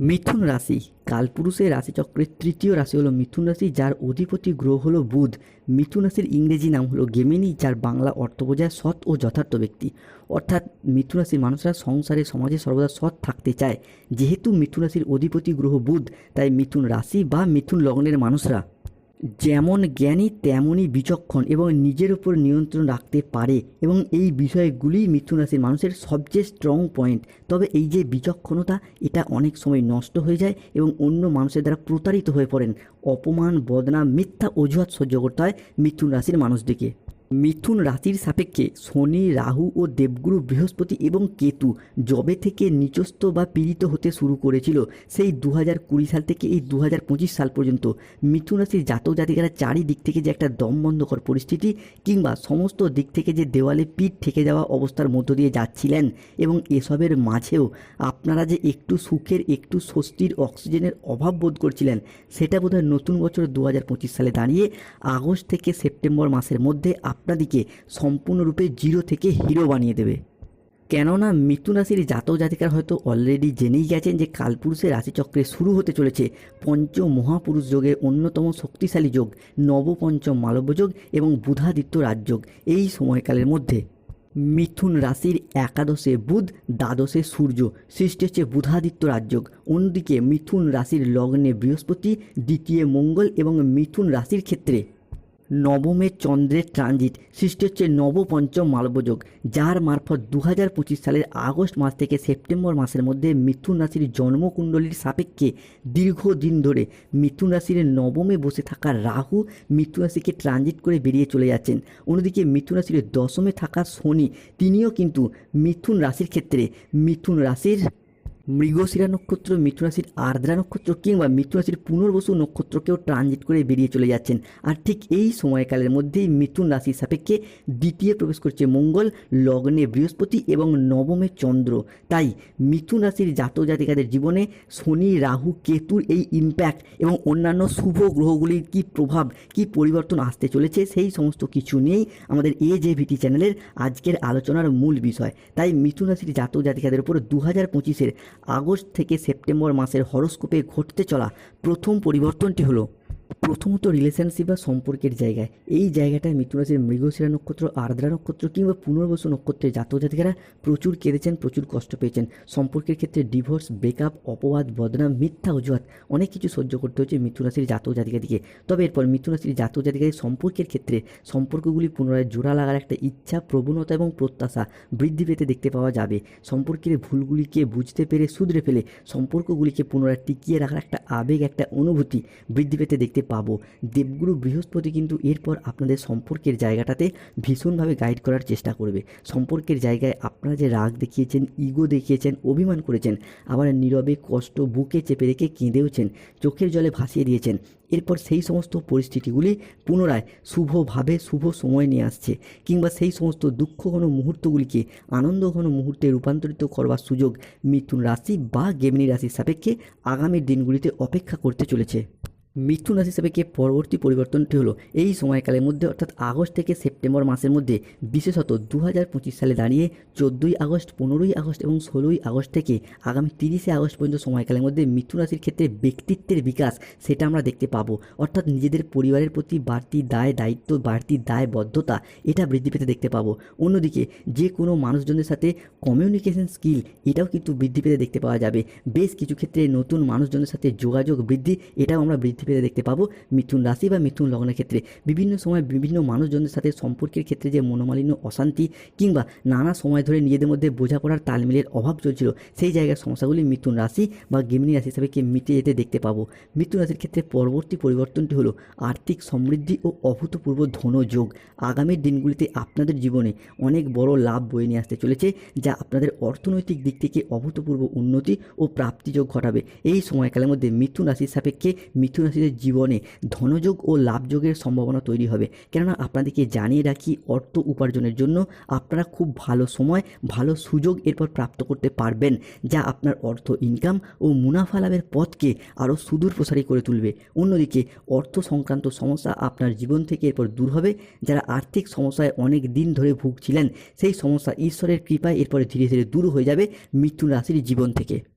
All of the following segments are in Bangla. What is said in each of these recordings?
মিথুন রাশি। কালপুরুষের রাশিচক্রের তৃতীয় রাশি হলো মিথুন রাশি, যার অধিপতি গ্রহ হলো বুধ। মিথুন রাশির ইংরেজি নাম হলো গেমিনি, যার বাংলা অর্থ বোঝায় সৎ ও যথার্থ ব্যক্তি। অর্থাৎ মিথুন রাশির মানুষরা সংসারে, সমাজে সর্বদা সৎ থাকতে চায়। যেহেতু মিথুন রাশির অধিপতি গ্রহ বুধ, তাই মিথুন রাশি বা মিথুন লগ্নের মানুষরা যেমন জ্ঞানী তেমনই বিচক্ষণ এবং নিজের উপর নিয়ন্ত্রণ রাখতে পারে এবং এই বিষয়গুলি মিথুন রাশির মানুষের সবচেয়ে স্ট্রং পয়েন্ট তবে এই যে বিচক্ষণতা, এটা অনেক সময় নষ্ট হয়ে যায় এবং অন্য মানুষের দ্বারা প্রতারিত হয়ে পড়েন। অপমান, বদনাম, মিথ্যা অজুহাত সহ্য করতে হয় মিথুন রাশির মানুষদিকে মিথুন রাশির সাপেক্ষে শনি, রাহু ও দেবগুরু বৃহস্পতি এবং কেতু জবে থেকে নিচস্থ বা পীড়িত হতে শুরু করেছিল সেই দু কুড়ি সাল থেকে এই দু হাজার পঁচিশ সাল পর্যন্ত। মিথুন রাশির জাতক জাতিকারা চারিদিক থেকে যে একটা দমবন্ধকর পরিস্থিতি কিংবা সমস্ত দিক থেকে যে দেওয়ালে পিঠ ঠেকে যাওয়া অবস্থার মধ্য দিয়ে যাচ্ছিলেন এবং এসবের মাঝেও আপনারা যে একটু সুখের, একটু স্বস্তির অক্সিজেনের অভাব বোধ করছিলেন, সেটা বোধহয় নতুন বছর দু হাজার পঁচিশ সালে দাঁড়িয়ে আগস্ট থেকে সেপ্টেম্বর মাসের মধ্যে আপনাদিকে সম্পূর্ণরূপে জিরো থেকে হিরো বানিয়ে দেবে। কেননা মিথুন রাশির জাতক জাতিকার হয়তো অলরেডি জেনেই গেছেন যে কালপুরুষের রাশিচক্রে শুরু হতে চলেছে পঞ্চ মহাপুরুষ যোগের অন্যতম শক্তিশালী যোগ, নবপঞ্চম মালব্য যোগ এবং বুধাদিত্য রাজযোগ এই সময়কালের মধ্যে। মিথুন রাশির একাদশে বুধ, দ্বাদশে সূর্য, সৃষ্টি হচ্ছে বুধাদিত্য রাজযোগ অন্যদিকে মিথুন রাশির লগ্নে বৃহস্পতি, দ্বিতীয় মঙ্গল এবং মিথুন রাশির ক্ষেত্রে নবমে চন্দ্রের ট্রানজিট সৃষ্টি হচ্ছে নবপঞ্চম মালব্যযোগ যার মারফত দু হাজার পঁচিশ সালের আগস্ট মাস থেকে সেপ্টেম্বর মাসের মধ্যে মিথুন রাশির জন্মকুণ্ডলীর সাপেক্ষে দীর্ঘদিন ধরে মিথুন রাশির নবমে বসে থাকা রাহু মিথুন রাশিকে ট্রানজিট করে বেরিয়ে চলে যাচ্ছেন। অন্যদিকে মিথুন রাশির দশমে থাকা শনি, তিনিও কিন্তু মিথুন রাশির ক্ষেত্রে মিথুন রাশির মৃগশিরা নক্ষত্র মিথুন রাশির আর্দ্রা নক্ষত্র কিংবা মিথুন রাশির পুনর্বসু নক্ষত্রকেও ট্রানজিট করে বেরিয়ে চলে যাচ্ছেন। আর ঠিক এই সময়কালের মধ্যেই মিথুন রাশির সাপেক্ষে দ্বিতীয় প্রবেশ করছে মঙ্গল, লগ্নে বৃহস্পতি এবং নবমে চন্দ্র। তাই মিথুন রাশির জাতক জাতিকাদের জীবনে শনি, রাহু, কেতুর এই ইম্প্যাক্ট এবং অন্যান্য শুভ গ্রহগুলির কি প্রভাব, কি পরিবর্তন আসতে চলেছে সেই সমস্ত কিছু নিয়েই আমাদের এ জে ভিটি চ্যানেলের আজকের আলোচনার মূল বিষয়। তাই মিথুন রাশির জাতক জাতিকাদের উপর দু হাজার পঁচিশের আগস্ট থেকে সেপ্টেম্বর মাসের হরস্কোপে ঘটতে চলা প্রথম পরিবর্তনটি হলো প্রথমত রিলেশনশিপ বা সম্পর্কের জায়গায়। এই জায়গাটায় মিথুন রাশির মৃগশিরা নক্ষত্র, আর্দ্রা নক্ষত্র কিংবা পুনর্বসু নক্ষত্রের জাতক জাতিকারা প্রচুর কেঁদেছেন, প্রচুর কষ্ট পেয়েছেন। সম্পর্কের ক্ষেত্রে ডিভোর্স ব্রেকআপ অপবাদ, বদনাম, মিথ্যা অজুহাত অনেক কিছু সহ্য করতে হচ্ছে মিথুন রাশির জাতক জাতিকাদিকে। তবে এরপর মিথুন রাশির জাতক জাতিকাদের সম্পর্কের ক্ষেত্রে সম্পর্কগুলি পুনরায় জোড়া লাগার একটা ইচ্ছা, প্রবণতা এবং প্রত্যাশা বৃদ্ধি পেতে দেখতে পাওয়া যাবে। সম্পর্কের ভুলগুলিকে বুঝতে পেরে শুধরে ফেলে সম্পর্কগুলিকে পুনরায় টিকিয়ে রাখার একটা আবেগ, একটা অনুভূতি বৃদ্ধি পেতে দেখতে পাবো। দেবগুরু বৃহস্পতি কিন্তু এরপর আপনাদের সম্পর্কের জায়গাটাতে ভীষণভাবে গাইড করার চেষ্টা করবে। সম্পর্কের জায়গায় আপনারা যে রাগ দেখিয়েছেন ইগো দেখিয়েছেন, অভিমান করেছেন, আবার নীরবে কষ্ট বুকে চেপে রেখে কেঁদেওছেন, চোখের জলে ভাসিয়ে দিয়েছেন, এরপর সেই সমস্ত পরিস্থিতিগুলি পুনরায় শুভভাবে শুভ সময় নিয়ে আসছে কিংবা সেই সমস্ত দুঃখঘন মুহূর্তগুলিকে আনন্দঘন মুহূর্তে রূপান্তরিত করবার সুযোগ মিথুন রাশি বা গেমিনী রাশির সাপেক্ষে আগামী দিনগুলিতে অপেক্ষা করতে চলেছে। মিথুন রাশি সাপেক্ষে পরবর্তী পরিবর্তনটি হলো এই সময়কালের মধ্যে, অর্থাৎ আগস্ট থেকে সেপ্টেম্বর মাসের মধ্যে, বিশেষত দু হাজার পঁচিশ সালে দাঁড়িয়ে চোদ্দোই আগস্ট, পনেরোই আগস্ট এবং ষোলোই আগস্ট থেকে আগামী তিরিশে আগস্ট পর্যন্ত সময়কালের মধ্যে মিথুন রাশির ক্ষেত্রে ব্যক্তিত্বের বিকাশ সেটা আমরা দেখতে পাবো। অর্থাৎ নিজেদের পরিবারের প্রতি বাড়তি দায়, দায়িত্ব, বাড়তি দায়বদ্ধতা, এটা বৃদ্ধি পেতে দেখতে পাবো। অন্যদিকে যে কোনো মানুষজনের সাথে কমিউনিকেশন স্কিল এটাও কিন্তু বৃদ্ধি পেতে দেখতে পাওয়া যাবে। বেশ কিছু ক্ষেত্রে নতুন মানুষজনের সাথে যোগাযোগ বৃদ্ধি, এটাও আমরা বৃদ্ধি পেতে দেখতে পাবো মিথুন রাশি বা মিথুন লগ্নের ক্ষেত্রে। বিভিন্ন সময় বিভিন্ন মানুষজনদের সাথে সম্পর্কের ক্ষেত্রে যে মনোমালিন্য, অশান্তি কিংবা নানা সময় ধরে নিজেদের মধ্যে বোঝাপড়ার তালমিলের অভাব চলছিল, সেই জায়গার সমস্যাগুলি মিথুন রাশি বা গেমিনী রাশি হিসাবে কে মিটে যেতে দেখতে পাবো। মিথুন রাশির ক্ষেত্রে পরবর্তী পরিবর্তনটি হলো আর্থিক সমৃদ্ধি ও অভূতপূর্ব ধনযোগ আগামী দিনগুলিতে আপনাদের জীবনে অনেক বড় লাভ বয়ে নিয়ে আসতে চলেছে, যা আপনাদের অর্থনৈতিক দিক থেকে অভূতপূর্ব উন্নতি ও প্রাপ্তিযোগ ঘটাবে। এই সময়কালের মধ্যে মিথুন রাশির সাপেক্ষে মিথুন রাশিদের জীবনে ধনযোগ ও লাভযোগের সম্ভাবনা তৈরি হবে। কেননা আপনাদেরকে জানিয়ে রাখি, অর্থ উপার্জনের জন্য আপনারা খুব ভালো সময়, ভালো সুযোগ এরপর প্রাপ্ত করতে পারবেন, যা আপনার অর্থ ইনকাম ও মুনাফা লাভের পথকে আরও সুদূর প্রসারী করে তুলবে। অন্যদিকে, অর্থ সংক্রান্ত সমস্যা আপনার জীবন থেকে এরপর দূর হবে। যারা আর্থিক সমস্যায় অনেক দিন ধরে ভুগছিলেন, সেই সমস্যা ঈশ্বরের কৃপায় এরপরে ধীরে ধীরে দূর হয়ে যাবে মিথুন রাশির জীবন থেকে।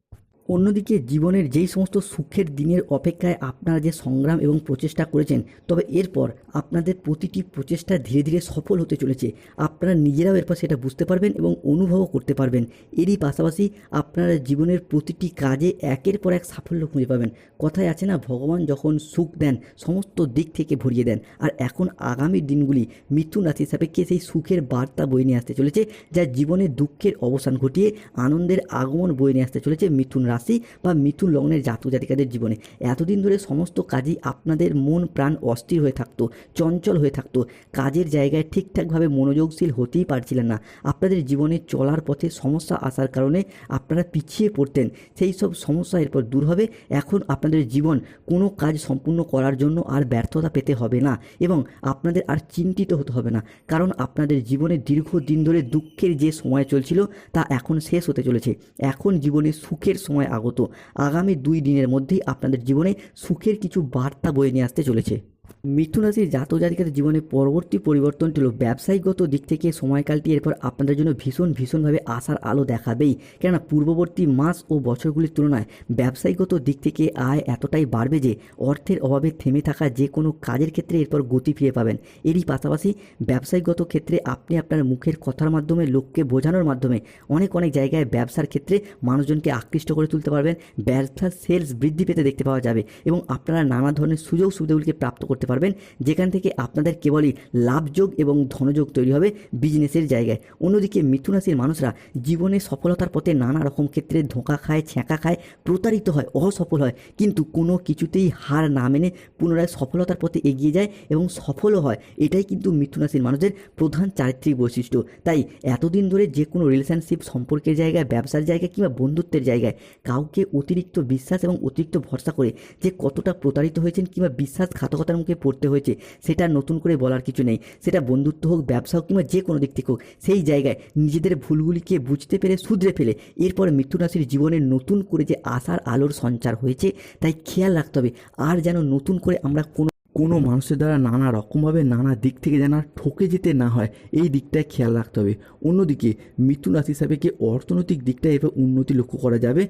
অন্যদিকে জীবনের যেই সমস্ত সুখের দিনের অপেক্ষায় আপনারা যে সংগ্রাম এবং প্রচেষ্টা করেছেন, তবে এরপর আপনাদের প্রতিটি প্রচেষ্টা ধীরে ধীরে সফল হতে চলেছে। আপনারা নিজেরাও এরপর সেটা বুঝতে পারবেন এবং অনুভবও করতে পারবেন। এরই পাশাপাশি আপনারা জীবনের প্রতিটি কাজে একের পর এক সাফল্য খুঁজে পাবেন। কথায় আছে না, ভগবান যখন সুখ দেন, সমস্ত দিক থেকে ভরিয়ে দেন। আর এখন আগামী দিনগুলি মিথুন রাশি সাপেক্ষে সেই সুখের বার্তা বয়ে নিয়ে আসতে চলেছে, যা জীবনের দুঃখের অবসান ঘটিয়ে আনন্দের আগমন বয়ে নিয়ে আসতে চলেছে মিথুন রাশি। বা মিথুন লগ্নের জাতক জাতিকাদের জীবনে। এতদিন ধরে সমস্ত কাজই আপনাদের মন প্রাণ অস্থির হয়ে থাকতো, চঞ্চল হয়ে থাকতো। কাজের জায়গায় ঠিকঠাকভাবে মনোযোগশীল হতেই পারছিলেন না। আপনাদের জীবনে চলার পথে সমস্যা আসার কারণে আপনারা পিছিয়ে পড়তেন। সেই সব সমস্যা এরপর দূর হবে। এখন আপনাদের জীবন কোনো কাজ সম্পূর্ণ করার জন্য আর ব্যর্থতা পেতে হবে না এবং আপনাদের আর চিন্তিত হতে হবে না। কারণ আপনাদের জীবনে দীর্ঘদিন ধরে দুঃখের যে সময় চলছিল তা এখন শেষ হতে চলেছে। এখন জীবনে সুখের সময় আগত আগামী দুই দিনের মধ্যেই আপনাদের জীবনে সুখের কিছু বার্তা বয়ে নিয়ে আসতে চলেছে। মিথুন রাশির জাতক জাতিকাদের জীবনে পরবর্তী পরিবর্তনটি হলো ব্যবসায়িকগত দিক থেকে সময়কালটি এরপর আপনাদের জন্য ভীষণ ভীষণভাবে আশার আলো দেখাবেই। কেননা পূর্ববর্তী মাস ও বছরগুলির তুলনায় ব্যবসায়িকগত দিক থেকে আয় এতটাই বাড়বে যে অর্থের অভাবে থেমে থাকা যে কোনো কাজের ক্ষেত্রে এরপর গতি ফিরে পাবেন। এরই পাশাপাশি ব্যবসায়িকগত ক্ষেত্রে আপনি আপনার মুখের কথার মাধ্যমে, লোককে বোঝানোর মাধ্যমে অনেক অনেক জায়গায় ব্যবসার ক্ষেত্রে মানুষজনকে আকৃষ্ট করে তুলতে পারবেন। ব্যবসার সেলস বৃদ্ধি পেতে দেখতে পাওয়া যাবে এবং আপনারা নানা ধরনের সুযোগ সুবিধাগুলিকে প্রাপ্ত করতে পারবেন, যেখান থেকে আপনাদের কেবলই লাভযোগ এবং ধনযোগ তৈরি হবে বিজনেসের জায়গায়। অন্যদিকে মিথুন রাশির মানুষরা জীবনে সফলতার পথে নানা রকম ক্ষেত্রে ধোঁকা খায়, ছ্যাঁকা খায়, প্রতারিত হয়, অসফল হয়। কিন্তু কোনো কিছুতেই হার না মেনে পুনরায় সফলতার পথে এগিয়ে যায় এবং সফলও হয়। এটাই কিন্তু মিথুন রাশির মানুষদের প্রধান চারিত্রিক বৈশিষ্ট্য। তাই এতদিন ধরে যে কোনো রিলেশনশিপ সম্পর্কের জায়গায়, ব্যবসার জায়গায় কিংবা বন্ধুত্বের জায়গায় কাউকে অতিরিক্ত বিশ্বাস এবং অতিরিক্ত ভরসা করে যে কতটা প্রতারিত হয়েছেন কিংবা বিশ্বাসঘাতকতার মুখে পড়তে হয়েছে, সেটা নতুন করে বলার কিছু নেই। সেটা বন্ধুত্ব হোক, ব্যবসা হোক কিংবা যে কোনো দিক থেকে হোক, সেই জায়গায় নিজেদের ভুলগুলিকে বুঝতে পেরে, শুধরে ফেলে, এরপর মিথুন রাশির জীবনে নতুন করে যে আশার আলোর সঞ্চার হয়েছে, তাই খেয়াল রাখতে হবে, আর যেন নতুন করে আমরা কোনো কোনো মানুষের দ্বারা নানা রকমভাবে নানা দিক থেকে যেন ঠকে যেতে না হয়, এই দিকটায় খেয়াল রাখতে হবে। অন্যদিকে, মিথুন রাশি হিসাবেকে অর্থনৈতিক দিকটায় এবার উন্নতি লক্ষ্য করা যাবে?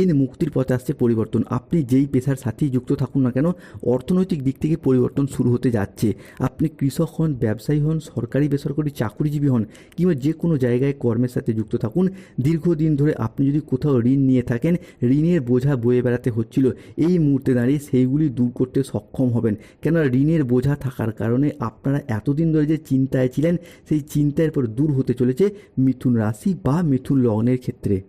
ঋণ মুক্তির পথে আসছে পরিবর্তন। আপনি যেই পেশার সাথেই যুক্ত থাকুন না কেন, অর্থনৈতিক দিক থেকে পরিবর্তন শুরু হতে যাচ্ছে। আপনি কৃষক হন, ব্যবসায়ী হন, সরকারি, বেসরকারি, চাকরিজীবী হন কিংবা যে কোনো জায়গায় কর্মের সাথে যুক্ত থাকুন। দীর্ঘদিন ধরে আপনি যদি কোথাও ঋণ নিয়ে থাকেন, ঋণের বোঝা বয়ে বেড়াতে হচ্ছিল। এই মুহূর্তে দাঁড়িয়ে সেইগুলি দূর করতে সক্ষম হবেন। কেন ঋণের বোঝা থাকার কারণে আপনারা এতদিন ধরে যে চিন্তায় ছিলেন, সেই চিন্তার পর দূর হতে চলেছে মিথুন রাশি বা মিথুন লগ্নের ক্ষেত্রে।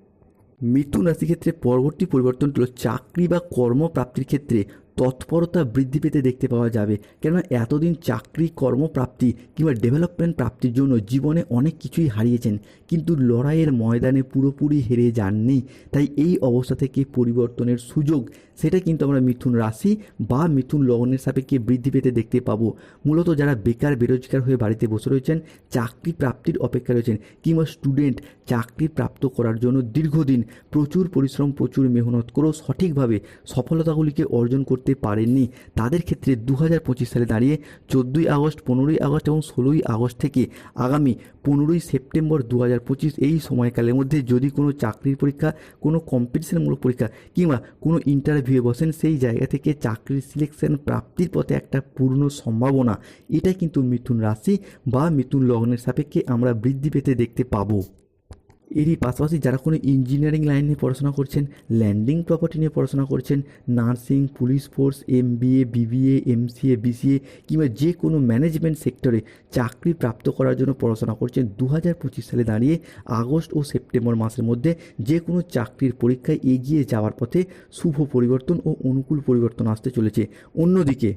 মিথুন রাশি ক্ষেত্রে পরবর্তী পরিবর্তন হল চাকরি বা কর্মপ্রাপ্তির ক্ষেত্রে তৎপরতা বৃদ্ধি পেতে দেখতে পাওয়া যাবে। কেননা এতদিন চাকরি, কর্মপ্রাপ্তি কিংবা ডেভেলপমেন্ট প্রাপ্তির জন্য জীবনে অনেক কিছুই হারিয়েছেন। কিন্তু লড়াইয়ের ময়দানে পুরোপুরি হেরে যাননি। তাই এই অবস্থা থেকে পরিবর্তনের সুযোগ, সেটা কিন্তু আমরা মিথুন রাশি বা মিথুন লগ্নের সাপেক্ষে বৃদ্ধি পেতে দেখতে পাবো। মূলত যারা বেকার, বেরোজগার হয়ে বাড়িতে বসে রয়েছেন, চাকরি প্রাপ্তির অপেক্ষা রয়েছেন কিংবা স্টুডেন্ট চাকরি প্রাপ্ত করার জন্য দীর্ঘদিন প্রচুর পরিশ্রম, প্রচুর মেহনত করেও সঠিকভাবে সফলতাগুলিকে অর্জন করতে পারেননি। তাদের ক্ষেত্রে দু হাজার পঁচিশ সালে দাঁড়িয়ে চোদ্দোই আগস্ট, পনেরোই আগস্ট এবং ষোলোই আগস্ট থেকে আগামী পনেরোই সেপ্টেম্বর দু হাজার পঁচিশ এই সময়কালের মধ্যে যদি কোনো চাকরির পরীক্ষা, কোনো কম্পিটিশনমূলক পরীক্ষা কিংবা কোনো ইন্টারভিউয়ে বসেন, সেই জায়গা থেকে চাকরির সিলেকশন প্রাপ্তির পথে একটা পূর্ণ সম্ভাবনা। এটা কিন্তু মিথুন রাশি বা মিথুন লগ্নের সাপেক্ষে আমরা বৃদ্ধি পেতে দেখতে পাবো। এরই পাশাপাশি যারা কোনো ইঞ্জিনিয়ারিং লাইন নিয়ে পড়াশোনা করছেন ল্যান্ডিং প্রপার্টি নিয়ে পড়াশোনা করছেন nursing police force M BA BBA MCA BCA কিংবা যে কোনো ম্যানেজমেন্ট সেক্টরে চাকরি প্রাপ্ত করার জন্য পড়াশোনা করছেন দু হাজার পঁচিশ সালে দাঁড়িয়ে আগস্ট ও সেপ্টেম্বর মাসের মধ্যে যে কোনো চাকরির পরীক্ষায় এগিয়ে যাওয়ার পথে শুভ পরিবর্তন ও অনুকূল পরিবর্তন আসতে চলেছে। অন্যদিকে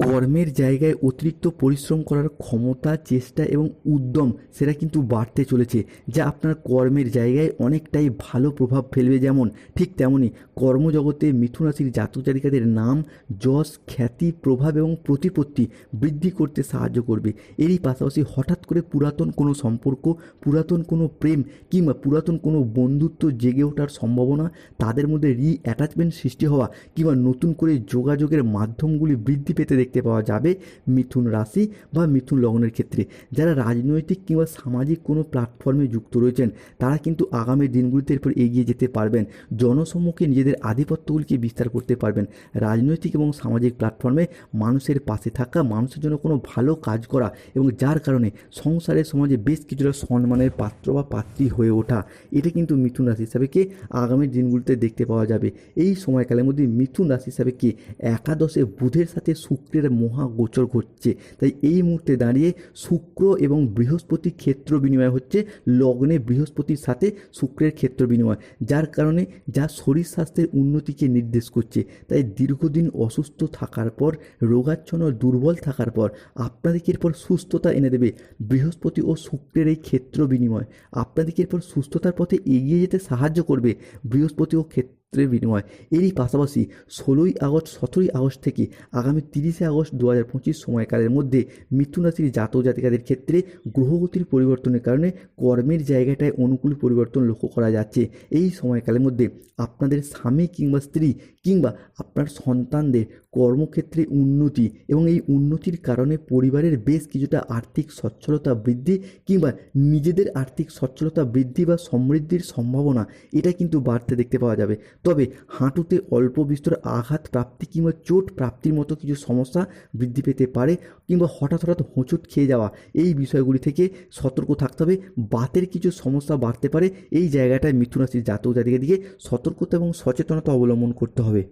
কর্মের জায়গায় অতিরিক্ত পরিশ্রম করার ক্ষমতা, চেষ্টা এবং উদ্যম, সেটা কিন্তু বাড়তে চলেছে, যা আপনার কর্মের জায়গায় অনেকটাই ভালো প্রভাব ফেলবে। যেমন, ঠিক তেমনই কর্মজগতে মিথুন রাশির জাতক জাতিকাদের নাম যশ, খ্যাতি, প্রভাব এবং প্রতিপত্তি বৃদ্ধি করতে সাহায্য করবে। এরই পাশাপাশি হঠাৎ করে পুরাতন কোনো সম্পর্ক, পুরাতন কোনো প্রেম কিংবা পুরাতন কোনো বন্ধুত্ব জেগে ওঠার সম্ভাবনা, তাদের মধ্যে রি অ্যাটাচমেন্ট সৃষ্টি হওয়া কিংবা নতুন করে যোগাযোগের মাধ্যমগুলি বৃদ্ধি পেতে দেখতে পাওয়া যাবে মিথুন রাশি বা মিথুন লগ্নের ক্ষেত্রে। যারা রাজনৈতিক কিংবা সামাজিক কোনো প্ল্যাটফর্মে যুক্ত রয়েছেন, তারা কিন্তু আগামী দিনগুলিতে এরপর এগিয়ে যেতে পারবেন। জনসম্মুখে নিজেদের আধিপত্যগুলিকে বিস্তার করতে পারবেন। রাজনৈতিক এবং সামাজিক প্ল্যাটফর্মে মানুষের পাশে থাকা, মানুষের জন্য কোনো ভালো কাজ করা এবং যার কারণে সংসারের সমাজে বেশ কিছুটা সম্মানের পাত্র বা পাত্রী হয়ে ওঠা, এটা কিন্তু মিথুন রাশি হিসাবে কে আগামী দিনগুলিতে দেখতে পাওয়া যাবে। এই সময়কালের মধ্যে মিথুন রাশি হিসাবে কি একাদশে বুধের সাথে শুক্রের মহা গোচর ঘটছে। তাই এই মুহূর্তে দাঁড়িয়ে শুক্র এবং বৃহস্পতি ক্ষেত্র বিনিময় হচ্ছে লগ্নে বৃহস্পতির সাথে শুক্রের ক্ষেত্র বিনিময়, যার কারণে যা শরীর স্বাস্থ্যের উন্নতিকে নির্দেশ করছে। তাই দীর্ঘদিন অসুস্থ থাকার পর, রোগাচ্ছন্ন, দুর্বল থাকার পর আপনাদেরকে এরপর সুস্থতা এনে দেবে? বৃহস্পতি ও শুক্রের এই ক্ষেত্র বিনিময় আপনাদেরকে এরপর সুস্থতার পথে এগিয়ে যেতে সাহায্য করবে? বৃহস্পতি ও ক্ষেত্র ক্ষেত্রের বিনিময় এরই পাশাপাশি ষোলোই আগস্ট, সতেরোই আগস্ট থেকে আগামী তিরিশে আগস্ট দু হাজার পঁচিশ সময়কালের মধ্যে মিথুন রাশির জাতক জাতিকাদের ক্ষেত্রে গ্রহগতির পরিবর্তনের কারণে কর্মের জায়গাটায় অনুকূল পরিবর্তন লক্ষ্য করা যাচ্ছে। এই সময়কালের মধ্যে আপনাদের স্বামী কিংবা স্ত্রী কিংবা আপনার সন্তানদের কর্মক্ষেত্রে উন্নতি এবং এই উন্নতির কারণে পরিবারের বেশ কিছুটা আর্থিক সচ্ছলতা বৃদ্ধি কিংবা নিজেদের আর্থিক সচ্ছলতা বৃদ্ধি বা সমৃদ্ধির সম্ভাবনা, এটা কিন্তু বাড়তে দেখতে পাওয়া যাবে। তবে হাঁটুতে অল্প বিস্তর আঘাত প্রাপ্তি কিংবা চোট প্রাপ্তির মতো কিছু সমস্যা বৃদ্ধি পেতে পারে কিংবা হঠাৎ হঠাৎ হোঁচট খেয়ে যাওয়া, এই বিষয়গুলি থেকে সতর্ক থাকতে হবে। বাতের কিছু সমস্যা বাড়তে পারে, এই জায়গাটায় মিথুন রাশির জাতক জাতিকে দিকে সতর্কতা এবং সচেতনতা অবলম্বন করতে হবে।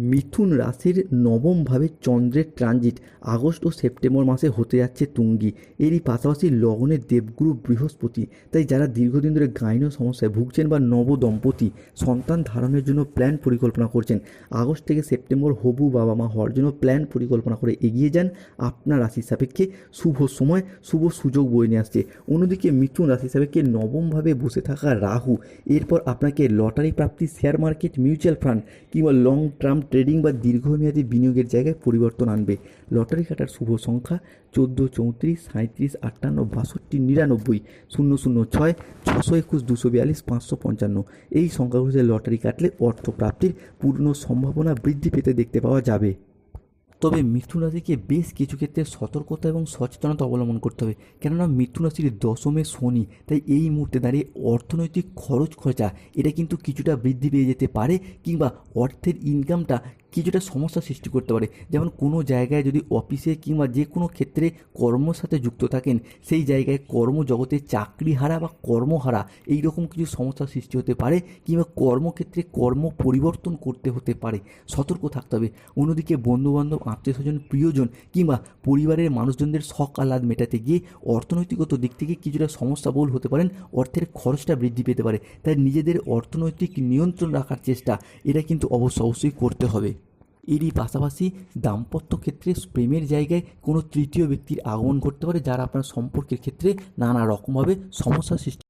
মিথুন রাশির নবমভাবে চন্দ্রের ট্রানজিট আগস্ট ও সেপ্টেম্বর মাসে হতে যাচ্ছে তুঙ্গি। এরই পাশাপাশি লগ্নে দেবগুরু বৃহস্পতি। তাই যারা দীর্ঘদিন ধরে গাইন সমস্যায় ভুগছেন বা নব দম্পতি সন্তান ধারণের জন্য প্ল্যান পরিকল্পনা করছেন। আগস্ট থেকে সেপ্টেম্বর হবু বাবা মা হওয়ার জন্য প্ল্যান পরিকল্পনা করে এগিয়ে যান আপনার রাশির সাপেক্ষে। শুভ সময়, শুভ সুযোগ বয়ে নিয়ে আসছে। অন্যদিকে মিথুন রাশি সাপেক্ষে নবমভাবে বসে থাকা রাহু। এরপর আপনাকে লটারি প্রাপ্তি শেয়ার মার্কেট মিউচুয়াল ফান্ড কিংবা লং টার্ম ট্রেডিং বা দীর্ঘমেয়াদী বিনিয়োগের জায়গায় পরিবর্তন আনবে। লটারি কাটার শুভ সংখ্যা চোদ্দ, চৌত্রিশ সাঁত্রিশ আটান্ন, বাষট্টি, নিরানব্বই, শূন্য শূন্য, ছয় ছশো একুশ, দুশো বিয়াল্লিশ, পাঁচশো পঞ্চান্ন। এই সংখ্যাগুলিতে লটারি কাটলে অর্থ প্রাপ্তির পূর্ণ সম্ভাবনা বৃদ্ধি পেতে দেখতে পাওয়া যাবে। তবে মিথুন রাশিকে বেশ কিছু ক্ষেত্রে সতর্কতা এবং সচেতনতা অবলম্বন করতে হবে। কেননা মিথুন রাশির দশমে শনি, তাই এই মুহূর্তে দাঁড়িয়ে অর্থনৈতিক খরচ খরচা, এটা কিন্তু কিছুটা বৃদ্ধি পেয়ে যেতে পারে কিংবা অর্থের ইনকামটা কিছুটা সমস্যা সৃষ্টি করতে পারে। যেমন কোনো জায়গায় যদি অফিসে কিংবা যে কোনো ক্ষেত্রে কর্মর সাথে যুক্ত থাকেন, সেই জায়গায় কর্মজগতে চাকরি হারা বা কর্মহারা এই রকম কিছু সমস্যার সৃষ্টি হতে পারে কিংবা কর্মক্ষেত্রে কর্ম পরিবর্তন করতে হতে পারে। সতর্ক থাকতে হবে। অন্যদিকে বন্ধুবান্ধব আত্মীয় স্বজন প্রিয়জন কিংবা পরিবারের মানুষজনদের শখ আহ্লাদ মেটাতে গিয়ে অর্থনৈতিকগত দিক থেকে কিছুটা সমস্যা বহুল হতে পারেন। অর্থের খরচটা বৃদ্ধি পেতে পারে। তাই নিজেদের অর্থনৈতিক নিয়ন্ত্রণ রাখার চেষ্টা, এটা কিন্তু অবশ্য অবশ্যই করতে হবে। এরই পাশাপাশি দাম্পত্য ক্ষেত্রে প্রেমের জায়গায় কোনো তৃতীয় ব্যক্তির আগমন ঘটতে পারে, যারা আপনার সম্পর্কের ক্ষেত্রে নানা রকমভাবে সমস্যার সৃষ্টি